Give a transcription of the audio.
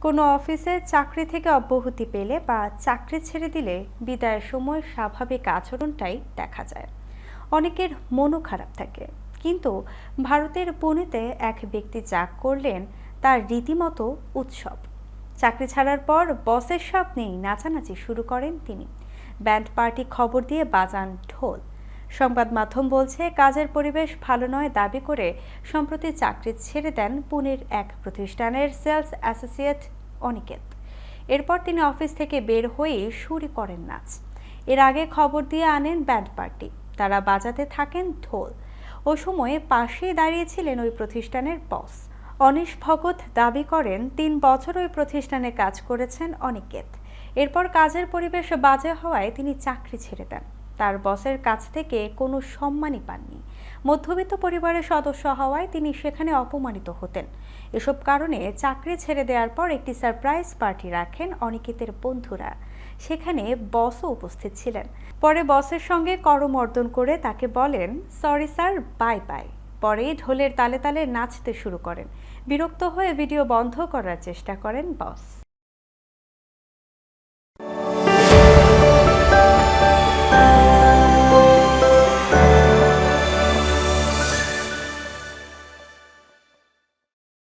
কোনো অফিসে চাকরি থেকে অব্যাহতি পেলে বা চাকরি ছেড়ে দিলে বিদায়ের সময় স্বাভাবিক আচরণটাই দেখা যায়। অনেকের মনও খারাপ থাকে। কিন্তু ভারতের পুনেতে এক ব্যক্তি যা করলেন তার রীতিমতো উৎসব। চাকরি ছাড়ার পর বসের সামনেই নাচানাচি শুরু করেন তিনি। ব্যান্ড পার্টি খবর দিয়ে বাজান ঢোল। সংবাদ মাধ্যম বলছে, কাজের পরিবেশ ভালো নয় দাবি করে সম্প্রতি চাকরি ছেড়ে দেন পুনের এক প্রতিষ্ঠানের সেলস অ্যাসোসিয়েট অনিকেত। এরপর তিনি অফিস থেকে বের হয়ে শুরু করেন নাচ। এর আগে খবর দিয়ে আনেন ব্যান্ড পার্টি। তারা বাজাতে থাকেন ঢোল। ও সময়ে পাশেই দাঁড়িয়েছিলেন ওই প্রতিষ্ঠানের বস। অনিশ ভগত দাবি করেন, তিন বছর ওই প্রতিষ্ঠানে কাজ করেছেন অনিকেত। এরপর কাজের পরিবেশ বাজে হওয়ায় তিনি চাকরি ছেড়ে দেন। তার বসের কাছ থেকে কোনো সম্মানই পাননি। মধ্যবিত্ত পরিবারের সদস্য হওয়ায় তিনি সেখানে অপমানিত হতেন। এসব কারণে চাকরি ছেড়ে দেওয়ার পর একটি সারপ্রাইজ পার্টি রাখেন অনিকেতের বন্ধুরা। সেখানে বসও উপস্থিত ছিলেন। পরে বসের সঙ্গে করমর্দন করে তাকে বলেন, সরি স্যার, বাই বাই। পরে ঢোলের তালে তালে নাচতে শুরু করেন। বিরক্ত হয়ে ভিডিও বন্ধ করার চেষ্টা করেন বস।